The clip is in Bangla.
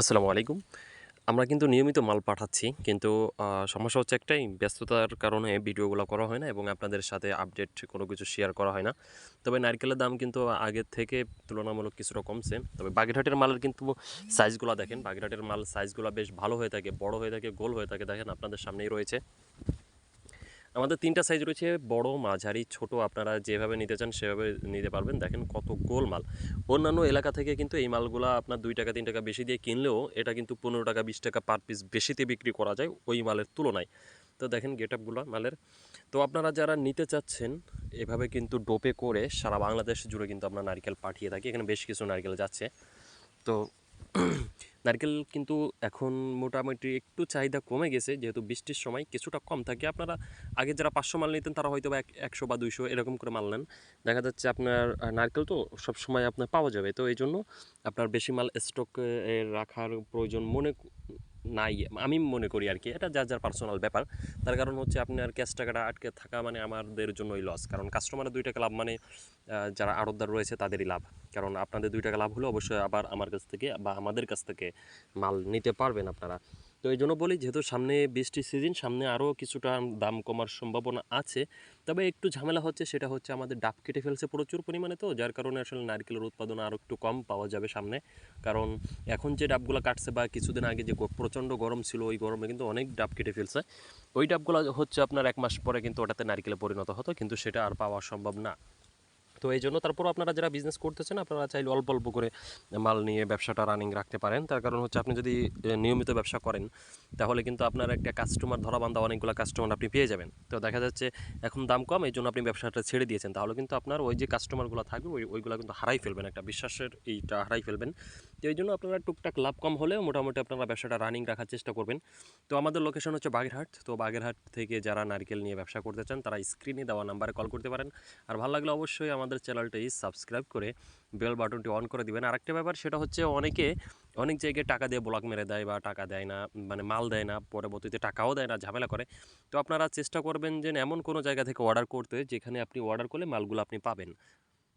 আসসালামু আলাইকুম। আমরা কিন্তু নিয়মিত মাল পাঠাচ্ছি। কিন্তু সমস্যা হচ্ছে একটাই, ব্যস্ততার কারণে ভিডিওগুলো করা হয় না এবং আপনাদের সাথে আপডেট কোনো কিছু শেয়ার করা হয় না। তবে নারকেলের দাম কিন্তু আগের থেকে তুলনামূলক কিছুটা কমছে। তবে বাগেরহাটের মালের কিন্তু সাইজগুলো দেখেন, বাগেরহাটের মাল সাইজগুলো বেশ ভালো হয়ে থাকে, বড় হয়ে থাকে, গোল হয়ে থাকে। দেখেন আপনাদের সামনেই রয়েছে। আমাদের তিনটা সাইজ রয়েছে বড়, মাঝারি, ছোট। আপনারা যেভাবে নিতে চান সেভাবে নিতে পারবেন। দেখেন কত গোল মাল। অন্যান্য এলাকা থেকে কিন্তু এই মালগুলা আপনার ৳২ ৳৩ বেশি দিয়ে কিনলেও এটা কিন্তু ৳১৫ ৳২০ পার পিস বেশিতে বিক্রি করা যায় ওই মালের তুলনায়। তো দেখেন গেট আপগুলো মালের। তো আপনারা যারা নিতে চাচ্ছেন এভাবে কিন্তু ডোপে করে সারা বাংলাদেশ জুড়ে কিন্তু আমরা নারিকেল পাঠিয়ে থাকি। এখানে বেশ কিছু নারিকেল যাচ্ছে। তো নারকেল কিন্তু এখন মোটামুটি একটু চাহিদা কমে গেছে, যেহেতু বৃষ্টির সময় কিছুটা কম থাকে। আপনারা আগে যারা ৫০০ মাল নিতেন, তারা হয়তো বা একশো বা ২০০ এরকম করে মাল নেন। দেখা যাচ্ছে আপনার নারকেল তো সব সময় আপনার পাওয়া যাবে। তো এই জন্য আপনার বেশি মাল স্টকে রাখার প্রয়োজন মনে নাই। আমি মনে করি আর কি এটা যার, যার পার্সোনাল ব্যাপার। তার কারণ হচ্ছে আপনার ক্যাশ টাকাটা আটকে থাকা মানে আমাদের জন্যই লস। কারণ কাস্টমারের দুই টাকা লাভ মানে যারা আড়তদার রয়েছে তাদেরই লাভ। কারণ আপনাদের দুই টাকা লাভ হলে অবশ্যই আবার আমার কাছ থেকে বা আমাদের কাছ থেকে মাল নিতে পারবেন আপনারা। তো এই জন্য বলি যেহেতু সামনে বৃষ্টির সিজন, সামনে আরও কিছুটা দাম কমার সম্ভাবনা আছে। তবে একটু ঝামেলা হচ্ছে সেটা হচ্ছে আমাদের ডাব কেটে ফেলছে প্রচুর পরিমাণে তো যার কারণে আসলে নারকেলের উৎপাদন আরও একটু কম পাওয়া যাবে সামনে। কারণ এখন যে ডাবগুলো কাটছে বা কিছুদিন আগে যে প্রচণ্ড গরম ছিল ওই গরমে কিন্তু অনেক ডাব কেটে ফেলছে। ওই ডাবগুলো হচ্ছে আপনার এক মাস পরে কিন্তু ওটাতে নারকেলে পরিণত হতো কিন্তু সেটা আর পাওয়া সম্ভব না। তো এই জন্য তারপর আপনারা যারা বিজনেস করতেছেন আপনারা চাইলে অল্প, অল্প করে মাল নিয়ে ব্যবসাটা রানিং রাখতে পারেন। তার কারণ হচ্ছে আপনি যদি নিয়মিত ব্যবসা করেন তাহলে কিন্তু আপনার একটা কাস্টমার ধরাবান্ধা অনেকগুলো কাস্টমার আপনি পেয়ে যাবেন। তো দেখা যাচ্ছে এখন দাম কম এই জন্য আপনি ব্যবসাটা ছেড়ে দিয়েছেন। তাহলে কিন্তু আপনার ওই যে কাস্টমারগুলো থাকবে ওই ওইগুলো কিন্তু হারাই ফেলবেন। একটা বিশ্বাসের এইটা হারাই ফেলবেন। তো এইজন্য আপনারা টুকটাক লাভ কম হলেও মোটামুটি আপনারা ব্যবসাটা রানিং রাখার চেষ্টা করবেন। তো আমাদের লোকেশন হচ্ছে বাগেরহাট। তো বাগেরহাট থেকে যারা নারকেল নিয়ে ব্যবসা করতে চান তারা স্ক্রিনে দেওয়া নাম্বারে কল করতে পারেন। আর ভালো লাগলে অবশ্যই আমাদের চ্যানেলটি সাবস্ক্রাইব করে বেল বাটনটি অন করে দিবেন। আরেকটা ব্যাপার সেটা হচ্ছে অনেকে অনেক জায়গায় টাকা দিয়ে ব্লক মেরে দেয় বা টাকা দেয় না, মানে মাল দেয় না, পরবর্তীতে টাকাও দেয় না, ঝামেলা করে। তো আপনারা চেষ্টা করবেন যে এমন কোনো জায়গা থেকে অর্ডার করতে যেখানে আপনি অর্ডার করলে মালগুলো আপনি পাবেন।